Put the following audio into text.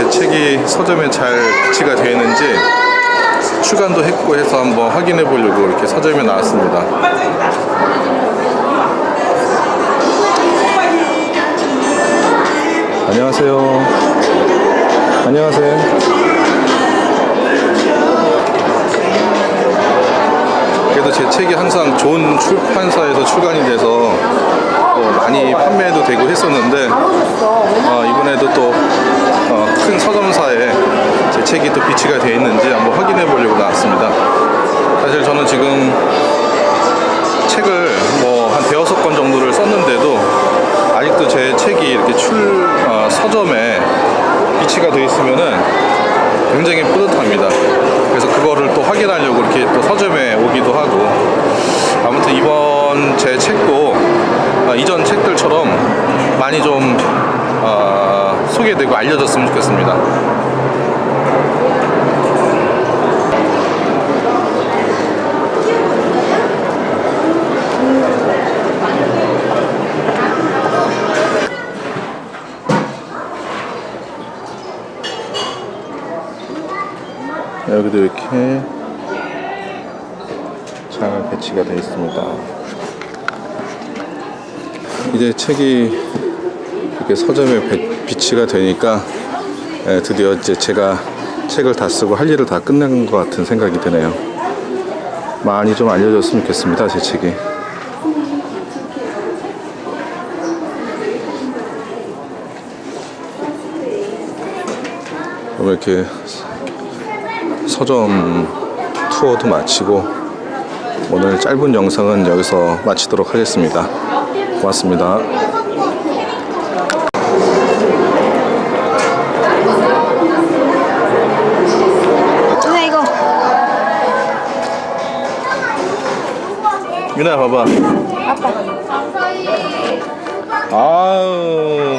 제 책이 서점에 잘 비치가 되어 있는지 출간도 했고 해서 한번 확인해 보려고 이렇게 서점에 나왔습니다. 안녕하세요. 안녕하세요. 그래도 제 책이 항상 좋은 출판사에서 출간이 돼서 또 많이 되고 했었는데 어, 이번에도 또큰 서점사에 제 책이 또 비치가 되어 있는지 한번 확인해 보려고 나왔습니다. 사실 저는 지금 책을 뭐 한 대여섯 권 정도를 썼는데도 아직도 제 책이 이렇게 출 어, 서점에 비치가 되어 있으면은 굉장히 뿌듯합니다. 그래서 그거를 또 확인하려고 이렇게 또 서점에 오기도 하고 아무튼 이번 제 책도 어, 이전 책들처럼 많이 좀 어, 소개되고 알려졌으면 좋겠습니다. 여기도 이렇게 잘 배치가 되어 있습니다. 이제 책이 이렇게 서점에 배- 비치가 되니까 예, 드디어 이제 제가 책을 다 쓰고 할 일을 다 끝낸 것 같은 생각이 드네요. 많이 좀 알려졌으면 좋겠습니다, 제 책이. 오늘 이렇게 서점 투어도 마치고 오늘 짧은 영상은 여기서 마치도록 하겠습니다. 고맙습니다. 누나 이거 유나 봐봐. 아빠 아우